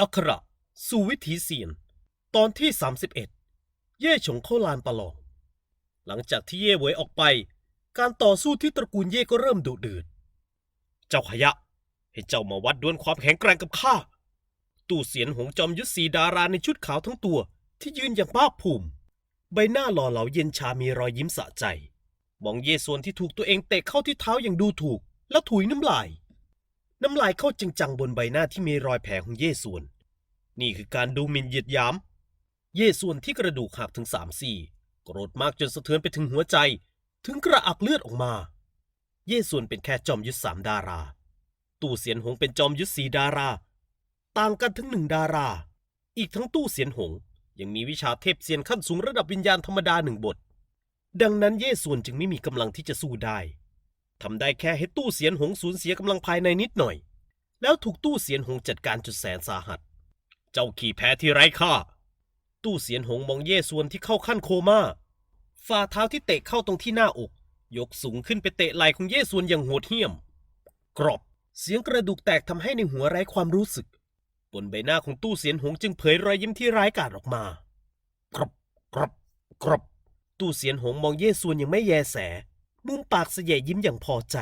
อัคระสู่วิถีเสียน ตอนที่ 31 เย่ฉงเข้าลานประลอง หลังจากที่เย่เหวยออกไป การต่อสู้ที่ตระกูลเย่ก็เริ่มดุเดือด เจ้าขยะ ให้เจ้ามาวัดดวลความแข็งแกร่งกับข้า ตู้เสียนหงจอมยุทธสีดาราในชุดขาวทั้งตัวที่ยืนอย่างภาคภูมิ ใบหน้าหล่อเหลาเย็นชามีรอยยิ้มสะใจ มองเย่ส่วนที่ถูกตัวเองเตะเข้าที่เท้าอย่างดูถูก แล้วถุยน้ำลาย น้ำลายเข้าจังๆบนใบหน้าที่มีรอยแผลของเย่ส่วน นี่คือการดูหมิ่นเหยียดหยาม เย่ส่วนที่กระดูกหักถึงสามซี่โกรธมากจนสะเทือนไปถึงหัวใจ ถึงกระอักเลือดออกมา เย่ส่วนเป็นแค่จอมยุทธสามดารา ตู้เสียนหงเป็นจอมยุทธสีดารา ต่างกันถึงหนึ่งดารา อีกทั้งตู้เสียนหงยังมีวิชาเทพเสียนขั้นสูงระดับวิญญาณธรรมดาหนึ่งบท ดังนั้นเย่ส่วนจึงไม่มีกำลังที่จะสู้ได้ ทำได้แค่ให้ตู้เสียนหงสูญเสียกำลังภายในนิดหน่อย แล้วถูกตู้เสียนหงจัดการจุดแสนสาหัส เจ้าขี่แพ้ที่ไร้ค่า ตู้เสียนหงมองเย่ส่วนที่เข้าขั้นโคม่าฝ่าเท้าที่เตะเข้าตรงที่หน้าอก ยกสูงขึ้นไปเตะไหล่ของเย่ส่วนอย่างโหดเหี้ยม กรอบเสียงกระดูกแตกทำให้ในหัวไร้ความรู้สึก บนใบหน้าของตู้เสียนหงจึงเผยรอยยิ้มที่ร้ายกาจออกมากรอบกรอบกรอบตู้เสียนหงมองเย่ส่วนยังไม่แยแส มุมปากเสยยิ้มอย่างพอใจ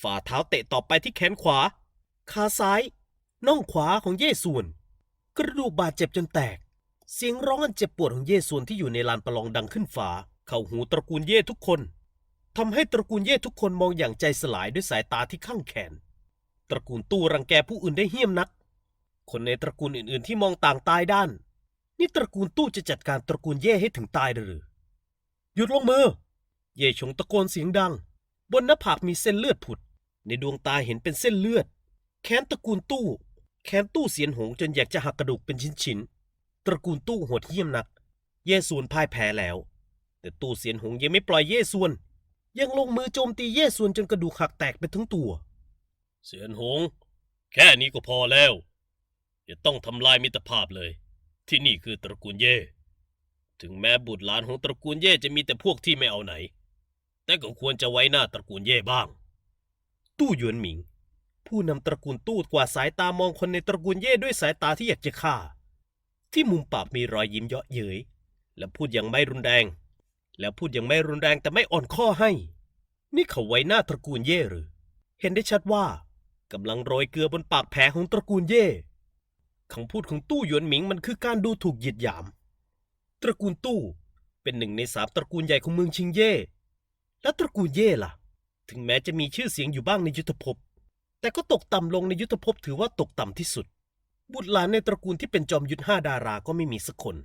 ฝ่าเท้าเตะต่อไปที่แขนขวา ขาซ้าย น่องขวาของเย่ส่วน กระดูกบาดเจ็บจนแตก เสียงร้องอันเจ็บปวดของเย่ส่วนที่อยู่ในลานประลองดังขึ้นฟ้าเข้าหูตระกูลเย่ทุกคนทำให้ตระกูลเย่ทุกคนมองอย่างใจสลายด้วยสายตาที่ข้างแขน ตระกูลตู้รังแกผู้อื่นได้เหี้ยมนัก คนในตระกูลอื่นๆ ที่มองต่างตายด้าน นี่ตระกูลตู้จะจัดการตระกูลเย่ให้ถึงตายหรือ หยุดลงมือ เย่ชงตะโกนเสียงดัง บนหน้าผากมีเส้นเลือดผุด ในดวงตาเห็นเป็นเส้นเลือดแขนตระกูลตู้แขนตู้เสียนหงจนอยากจะหักกระดูกเป็นชิ้นๆ ตระกูลตู้โหดเหี้ยมนัก เย่ส่วนพ่ายแพ้แล้ว แต่ตู้เสียนหงยังไม่ปล่อยเย่ส่วน ยังลงมือโจมตีเย่ส่วนจนกระดูกหักแตกไปทั้งตัว เสียนหง แค่นี้ก็พอแล้วอย่าต้องทำลายมิตรภาพเลย ที่นี่คือตระกูลเย่ ถึงแม้บุตรหลานของตระกูลเย่จะมีแต่พวกที่ไม่เอาไหน แต่ก็ควรจะไว้หน้าตระกูลเย่บ้าง ตู้หยวนหมิง ผู้นำตระกูลตู้กว่าสายตามองคนในตระกูลเย่ด้วยสายตาที่อยากจะฆ่า ที่มุมปากมีรอยยิ้มเยาะเย้ยและพูดอย่างไม่รุนแรง แล้วพูดอย่างไม่รุนแรงแต่ไม่อ่อนข้อให้ นี่เขาไว้หน้าตระกูลเย่หรือ เห็นได้ชัดว่ากำลังโรยเกลือบนปากแผลของตระกูลเย่คำพูดของตู้หยวนหมิงมันคือการดูถูกเหยียดหยาม ตระกูลตู้เป็นหนึ่งในสามตระกูลใหญ่ของเมืองชิงเย่ แล้วตระกูลเย่ล่ะ ถึงแม้จะมีชื่อเสียงอยู่บ้างในยุทธภพ แต่ก็ตกต่ำลงในยุทธภพถือว่าตกต่ำที่สุด บุตรหลานในตระกูลที่เป็นจอมยุทธห้าดาราก็ไม่มีสักคน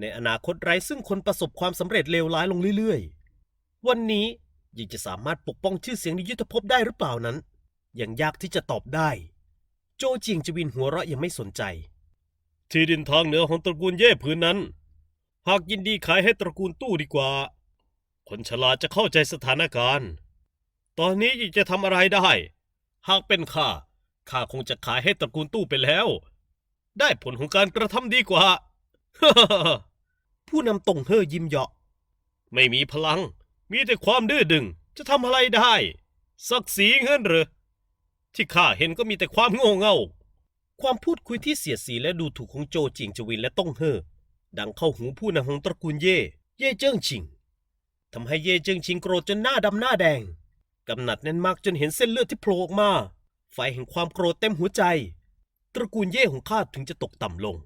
ในอนาคตไร้ซึ่งคนประสบความสำเร็จเลวร้ายลงเรื่อยๆ วันนี้ยังจะสามารถปกป้องชื่อเสียงในยุทธภพได้หรือเปล่านั้น ยังยากที่จะตอบได้ โจเจียงจะวินหัวเราะยังไม่สนใจ ที่ดินทางเหนือของตระกูลเย่พื้นนั้น หากยินดีขายให้ตระกูลตู้ดีกว่า คนฉลาดจะเข้าใจสถานการณ์ ตอนนี้ยังจะทำอะไรได้ หากเป็นข้า ข้าคงจะขายให้ตระกูลตู้ไปแล้ว ได้ผลของการกระทำดีกว่า ผู้นำตงเฮ่อยิ้มเยาะ ไม่มีพลัง มีแต่ความดื้อดึง จะทำอะไรได้ ศักดิ์ศรีเงินหรือที่ข้าเห็นก็มีแต่ความโง่เง่า ความพูดคุยที่เสียดสีและดูถูกของโจจียงจวินและต้องเฮ่อดังเข้าหูผู้นำของตระกูลเย่ เย่เจิ้งชิง ทำให้เย่เจิงชิงโกรธจนหน้าดำหน้าแดงกำหนัดแน่นมากจนเห็นเส้นเลือดที่โผล่ออกมา ไฟแห่งความโกรธเต็มหัวใจ ตระกูลเย่ของข้าถึงจะตกต่ำลง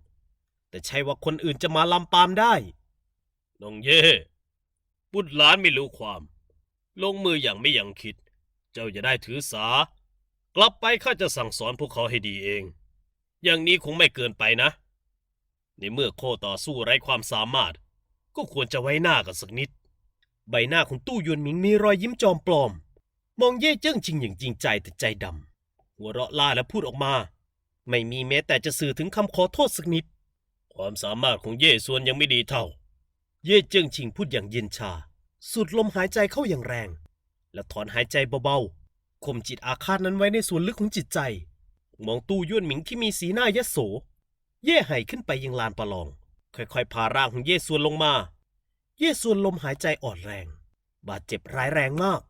แต่ใช่ว่าคนอื่นจะมาลำปามได้น้องเย่บุตรหลานไม่รู้ความ ลงมืออย่างไม่ยังคิด เจ้าจะได้ถือสา กลับไปข้าจะสั่งสอนพวกเขาให้ดีเอง อย่างนี้คงไม่เกินไปนะ ในเมื่อโคต่อสู้ไร้ความสามารถ ก็ควรจะไว้หน้ากันสักนิด ใบหน้าของตู้ยวนหมิงมีรอยยิ้มจอมปลอม มองเย่เจิ้งจริงอย่างจริงใจแต่ใจดำ หัวเราะล่าและพูดออกมา ไม่มีแม้แต่จะสื่อถึงคำขอโทษสักนิด ความสามารถของเย่ส่วนยังไม่ดีเท่า เย่เจิ้งชิงพูดอย่างเย็นชาสูดลมหายใจเข้าอย่างแรง และถอนหายใจเบาๆข่มจิตอาฆาตนั้นไว้ในส่วนลึกของจิตใจ มองตู้ยวนหมิงที่มีสีหน้ายโส เย่ไห่ขึ้นไปยังลานประลอง ค่อยๆพาร่างของเย่ส่วนลงมา เย่ส่วนลมหายใจอ่อนแรง บาดเจ็บร้ายแรงมาก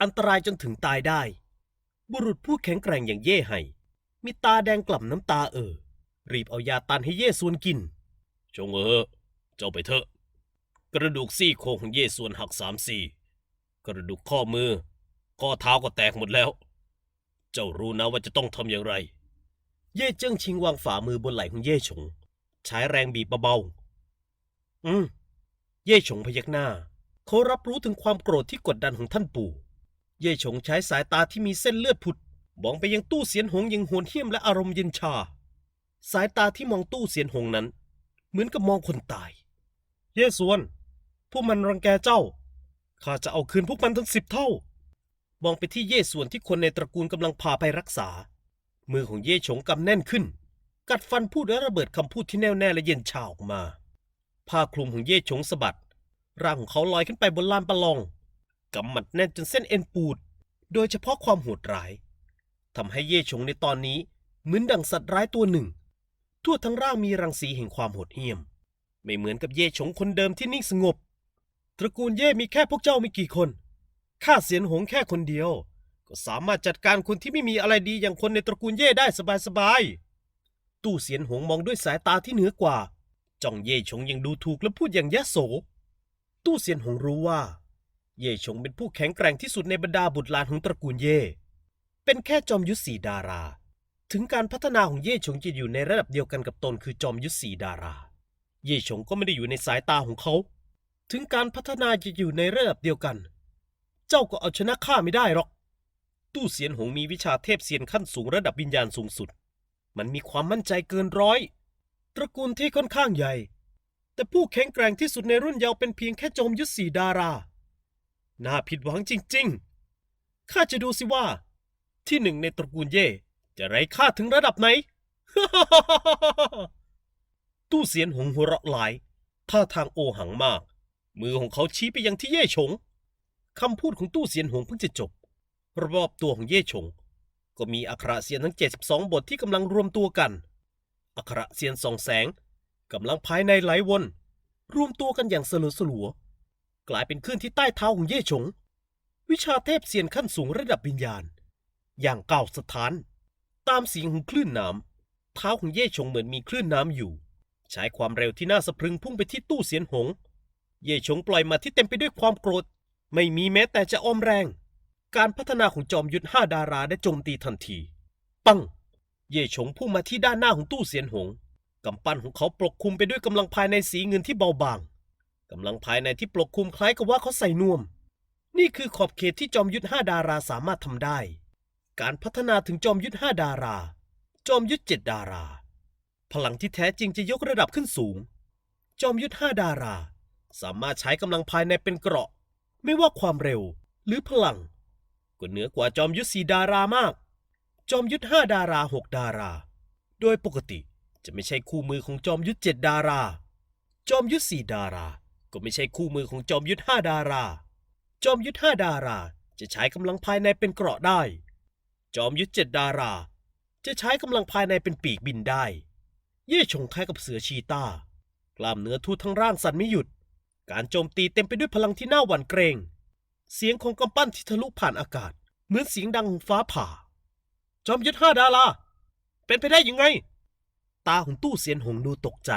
อันตรายจนถึงตายได้ บุรุษผู้แข็งแกร่งอย่างเย่ไห่มีตาแดงกล่ำน้ำตาเอ่อรีบเอายาตันให้เย่ส่วนกิน จงเออ เจ้าไปเถอะ กระดูกซี่โครงของเย่ส่วนหักสามสี่กระดูกข้อมือ ข้อเท้าก็แตกหมดแล้ว เจ้ารู้นะว่าจะต้องทำอย่างไร เย่เจิ้งชิงวางฝ่ามือบนไหล่ของเย่ฉงใช้แรงบีบเบาๆอืม เย่ฉงพยักหน้า เขารับรู้ถึงความโกรธที่กดดันของท่านปู่ เย่ฉงใช้สายตาที่มีเส้นเลือดผุดมองไปยังตู้เสียนหงอย่างโหดเหี้ยมและอารมณ์เย็นชา สายตาที่มองตู้เสียนหงนั้น เหมือนกับมองคนตาย เย่สวน พวกมันรังแกเจ้าข้าจะเอาคืนพวกมันทั้งสิบเท่า มองไปที่เย่ส่วนที่คนในตระกูลกำลังพาไปรักษา มือของเย่ฉงกำแน่นขึ้น กัดฟันพูดและระเบิดคำพูดที่แน่วแน่และเย็นชาออกมา ผ้าคลุมของเย่ฉงสะบัด ร่างของเขาลอยขึ้นไปบนลานประลอง กำหมัดแน่นจนเส้นเอ็นปูด โดยเฉพาะความโหดร้าย ทำให้เย่ฉงในตอนนี้เหมือนดังสัตว์ร้ายตัวหนึ่ง ทั่วทั้งร่างมีรังสีแห่งความโหดเหี้ยม ไม่เหมือนกับเย่ฉงคนเดิมที่นิ่งสงบ ตระกูลเย่มีแค่พวกเจ้าไม่กี่คน ข้าเสียนหงแค่คนเดียว ก็สามารถจัดการคนที่ไม่มีอะไรดีอย่างคนในตระกูลเย่ได้สบายๆ ตู้เสียนหงมองด้วยสายตาที่เหนือกว่า จ้องเย่ฉงยังดูถูกและพูดอย่างยะโส ตู้เสียนหงรู้ว่า เย่ฉงเป็นผู้แข็งแกร่งที่สุดในบรรดาบุตรหลานของตระกูลเย่ เป็นแค่จอมยุทธสีดารา ถึงการพัฒนาของเย่ฉงจะอยู่ในระดับเดียวกันกับตนคือจอมยุทธสีดารา เย่ฉงก็ไม่ได้อยู่ในสายตาของเขา ถึงการพัฒนาจะอยู่ในระดับเดียวกัน เจ้าก็เอาชนะข้าไม่ได้หรอก ตู้เสียนหงมีวิชาเทพเซียนขั้นสูงระดับวิญญาณสูงสุด มันมีความมั่นใจเกินร้อย ตระกูลที่ค่อนข้างใหญ่ แต่ผู้แข็งแกร่งที่สุดในรุ่นเยาว์เป็นเพียงแค่จอมยุทธสีดารา น่าผิดหวังจริงๆ ข้าจะดูสิว่า ที่หนึ่งในตระกูลเย่จะไร้ค่าถึงระดับไหน ตู้เสียนหงหัวเราะหลายท่าทางโอหังมาก มือของเขาชี้ไปยังที่เย่ฉงคำพูดของตู้เสียนหงเพิ่งจะจบ รอบตัวของเย่ฉงก็มีอัคระเสียนทั้ง 72 บทที่กำลังรวมตัวกัน อัคระเสียนส่องแสงกำลังภายในไหลวน รวมตัวกันอย่างสลัวสลัว กลายเป็นคลื่นที่ใต้เท้าของเย่ฉงวิชาเทพเสียนขั้นสูงระดับวิญญาณ อย่างก้าวสถาน ตามเสียงของคลื่นน้ำเท้าของเย่ฉงเหมือนมีคลื่นน้ำอยู่ ใช้ความเร็วที่น่าสะพรึงพุ่งไปที่ตู้เสียนหง เย่ฉงปล่อยมาที่เต็มไปด้วยความโกรธ ไม่มีแม้แต่จะอ้อมแรง การพัฒนาของจอมยุทธห้าดาราได้โจมตีทันที ปัง เย่ฉงพุ่งมาที่ด้านหน้าของตู้เสียนหง กำปั้นของเขาปกคลุมไปด้วยกำลังภายในสีเงินที่เบาบาง กำลังภายในที่ปกคลุมคล้ายกับว่าเขาใส่นวม นี่คือขอบเขตที่จอมยุทธห้าดาราสามารถทำได้ การพัฒนาถึงจอมยุทธห้าดารา จอมยุทธเจ็ดดารา พลังที่แท้จริงจะยกระดับขึ้นสูง จอมยุทธห้าดารา สามารถใช้กำลังภายในเป็นเกราะ ไม่ว่าความเร็วหรือพลังก็เหนือกว่าจอมยุทธสีดารามาก จอมยุทธห้าดาราหกดารา โดยปกติจะไม่ใช่คู่มือของจอมยุทธเจ็ดดารา จอมยุทธสี่ดารา ก็ไม่ใช่คู่มือของจอมยุทธห้าดารา จอมยุทธห้าดาราจะใช้กำลังภายในเป็นเกราะได้ จอมยุทธเจ็ดดารา จะใช้กำลังภายในเป็นปีกบินได้ เย่ชงคล้ายกับเสือชีตากล้ามเนื้อทูทั้งร่างสั่นไม่หยุด การโจมตีเต็มไปด้วยพลังที่น่าหวั่นเกรง เสียงของกำปั้นที่ทะลุผ่านอากาศ เหมือนเสียงดังของฟ้าผ่า จอมยุทธห้าดาราเป็นไปได้ยังไง ตาของตู้เสียนหงดูตกใจ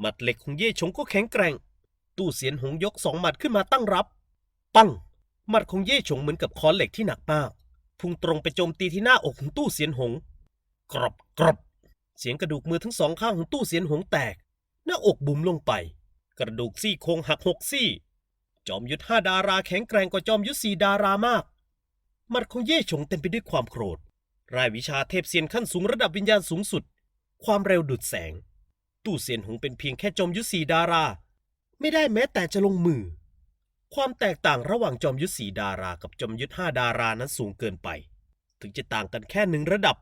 หมัดเหล็กของเย่ชงก็แข็งแกร่ง ตู้เสียนหงยกสองหมัดขึ้นมาตั้งรับ ปังหมัดของเย่ชงเหมือนกับค้อนเหล็กที่หนักมาก พุ่งตรงไปโจมตีที่หน้าอกของตู้เสียนหง กรอบกรอบเสียงกระดูกมือทั้งสองข้างของตู้เสียนหงแตก หน้าอกบุ๋มลงไป กระดูกซี่โครงหักหกซี่ จอมยุทธห้าดาราแข็งแกร่งกว่าจอมยุทธสี่ดารามาก หมัดของเย่ฉงเต็มไปด้วยความโกรธ รายวิชาเทพเซียนขั้นสูงระดับวิญญาณสูงสุด ความเร็วดุดแสง ตู้เซียนหงเป็นเพียงแค่จอมยุทธสี่ดารา ไม่ได้แม้แต่จะลงมือ ความแตกต่างระหว่างจอมยุทธสี่ดารากับจอมยุทธห้าดารานั้นสูงเกินไป ถึงจะต่างกันแค่หนึ่งระดับ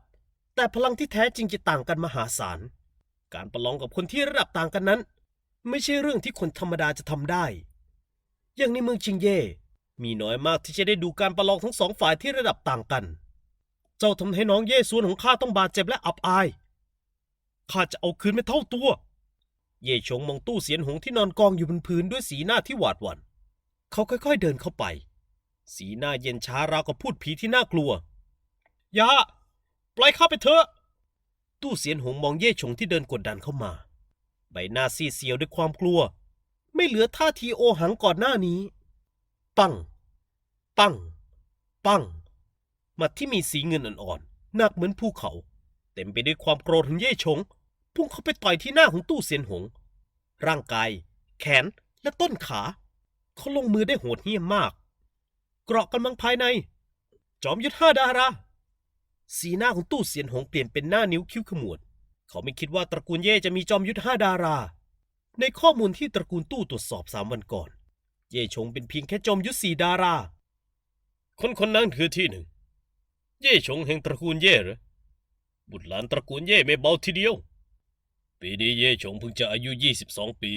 แต่พลังที่แท้จริงจะต่างกันมหาศาล การประลองกับคนที่ระดับต่างกันนั้น ไม่ใช่เรื่องที่คนธรรมดาจะทำได้ อย่างในเมืองชิงเย่มีน้อยมากที่จะได้ดูการประลองทั้งสองฝ่ายที่ระดับต่างกัน เจ้าทำให้น้องเย่ส่วนของข้าต้องบาดเจ็บและอับอาย ข้าจะเอาคืนไม่เท่าตัว เย่ชงมองตู้เสียนหงที่นอนกองอยู่บนพื้นด้วยสีหน้าที่หวาดหวัน่น เขาค่อยๆเดินเข้าไป สีหน้าเย็นช้าราวกับพูดผีที่น่ากลัวยาปล่อยข้าไปเถอะ ตู้เสียนหงมองเย่ชงที่เดินกดดันเข้ามา ใบหน้าซีเซียวด้วยความกลัว ไม่เหลือท่าทีโอหังก่อนหน้านี้ ปัง ปัง ปัง มัดที่มีสีเงินอ่อนๆหนักเหมือนภูเขา เต็มไปด้วยความโกรธของเย่ชง พุ่งเข้าไปต่อยที่หน้าของตู้เซียนหง ร่างกาย แขนและต้นขา เขาลงมือได้โหดเหี้ยมมาก เกราะกำลังภายใน จอมยุทธห้าดารา สีหน้าของตู้เซียนหงเปลี่ยนเป็นหน้านิ้วคิ้วขมวด เขาไม่คิดว่าตระกูลเย่จะมีจอมยุทธห้าดารา ในข้อมูลที่ตระกูลตู้ตรวจสอบสามวันก่อน เย่ชงเป็นเพียงแค่จอมยุทธสี่ดารา คนคนนั้นคือที่หนึ่ง เย่ชงแห่งตระกูลเย่เหรอบุตรหลานตระกูลเย่ไม่เบาทีเดียว ปีนี้เย่ชงเพิ่งจะอายุ 22 ปี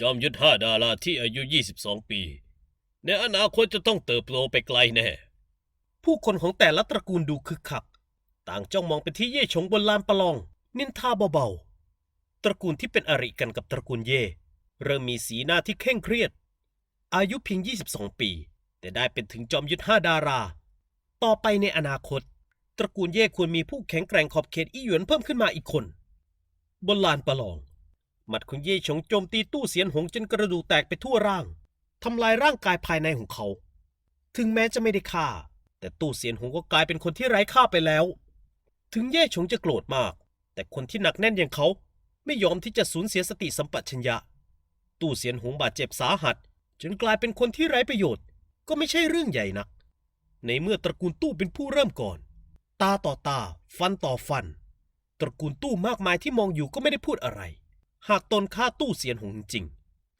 จอมยุทธห้าดาราที่อายุ 22 ปี ในอนาคตจะต้องเติบโตไปไกลแน่ ผู้คนของแต่ละตระกูลดูคึกคัก ต่างจ้องมองไปที่เย่ชงบนลานประลอง นินทาเบาๆ ตระกูลที่เป็นอริกันกับตระกูลเย่เริ่มมีสีหน้าที่เคร่งเครียด อายุเพียง 22 ปี แต่ได้เป็นถึงจอมยุทธห้าดารา ต่อไปในอนาคต ตระกูลเย่ควรมีผู้แข็งแกร่งขอบเขตอี้หยวนเพิ่มขึ้นมาอีกคน บนลานประลอง หมัดของเย่ชงโจมตีตู้เสียนหงจนกระดูกแตกไปทั่วร่างทำลายร่างกายภายในของเขา ถึงแม้จะไม่ได้ฆ่า แต่ตู้เสียนหงก็กลายเป็นคนที่ไร้ค่าไปแล้ว ถึงเย่ชงจะโกรธมาก แต่คนที่หนักแน่นอย่างเขาไม่ยอมที่จะสูญเสียสติสัมปชัญญะ ตู้เสียนหงบาดเจ็บสาหัส จนกลายเป็นคนที่ไร้ประโยชน์ ก็ไม่ใช่เรื่องใหญ่นัก ในเมื่อตระกูลตู้เป็นผู้เริ่มก่อน ตาต่อตา ฟันต่อฟัน ตระกูลตู้มากมายที่มองอยู่ก็ไม่ได้พูดอะไร หากตนฆ่าตู้เสียนหงจริง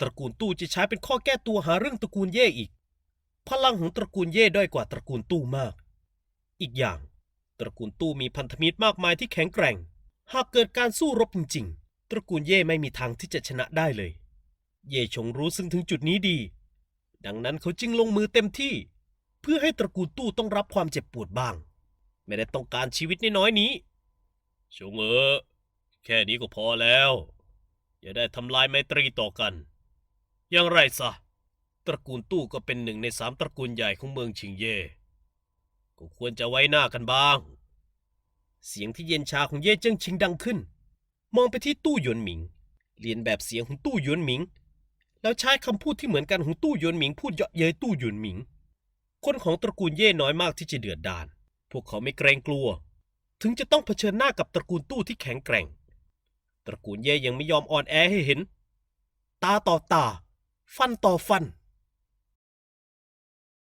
ตระกูลตู้จะใช้เป็นข้อแก้ตัวหาเรื่องตระกูลเย่อีก พลังของตระกูลเย่ด้อยกว่าตระกูลตู้มาก อีกอย่าง ตระกูลตู้มีพันธมิตรมากมายที่แข็งแกร่ง หากเกิดการสู้รบจริง ๆ ตระกูลเย่ไม่มีทางที่จะชนะได้เลย เย่ชงรู้ซึ่งถึงจุดนี้ดี ดังนั้นเขาจึงลงมือเต็มที่ พื่อให้ตระกูลตู้ต้องรับความเจ็บปวดบ้าง ไม่ได้ต้องการชีวิตน้อยๆนี้ชงเออแค่นี้ก็พอแล้ว อย่าได้ทำลายไมตรีต่อกัน อย่างไรซะ ตระกูลตู้ก็เป็นหนึ่งในสามตระกูลใหญ่ของเมืองชิงเย่ก็ควรจะไว้หน้ากันบ้าง เสียงที่เย็นชาของเย่เจิ้งชิงดังขึ้น มองไปที่ตู้หยวนหมิง เรียนแบบเสียงของตู้หยวนหมิง แล้วใช้คำพูดที่เหมือนกันของตู้หยวนหมิงพูดเยาะเย้ยตู้หยวนหมิง คนของตระกูลเย่น้อยมากที่จะเดือดดาล พวกเขาไม่เกรงกลัว ถึงจะต้องเผชิญหน้ากับตระกูลตู้ที่แข็งแกร่ง ตระกูลเย่ยังไม่ยอมอ่อนแอให้เห็น ตาต่อตา ฟันต่อฟัน